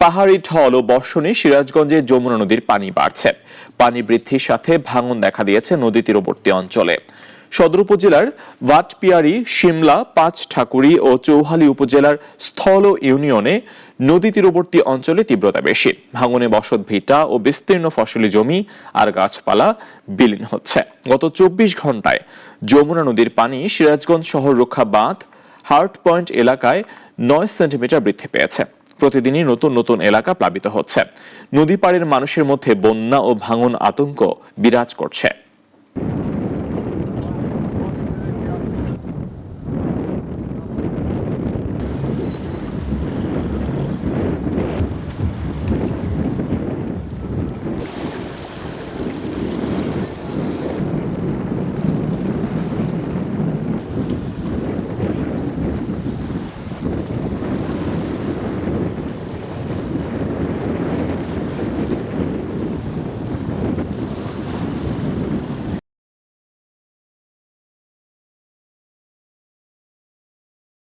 পাহাড়ি ঢল ও বর্ষণে সিরাজগঞ্জে যমুনা নদীর পানি বাড়ছে। পানি বৃদ্ধির সাথে ভাঙন দেখা দিয়েছে নদী তীরবর্তী অঞ্চলে। সদর উপজেলার ভাটপিয়ারি শিমলা পাঁচ ঠাকুরি ও চৌহালি উপজেলার স্থল ইউনিয়নে নদী তীরবর্তী অঞ্চলে তীব্রতা বেশি। ভাঙনে বসত ভিটা ও বিস্তীর্ণ ফসলি জমি আর গাছপালা বিলীন হচ্ছে। গত চব্বিশ ঘন্টায় যমুনা নদীর পানি সিরাজগঞ্জ শহর রক্ষা বাঁধ হার্ট পয়েন্ট এলাকায় নয় সেন্টিমিটার বৃদ্ধি পেয়েছে। প্রতিদিনই নতুন নতুন এলাকা প্লাবিত হচ্ছে। নদী পাড়ের মানুষের মধ্যে বন্যা ও ভাঙন আতঙ্ক বিরাজ করছে।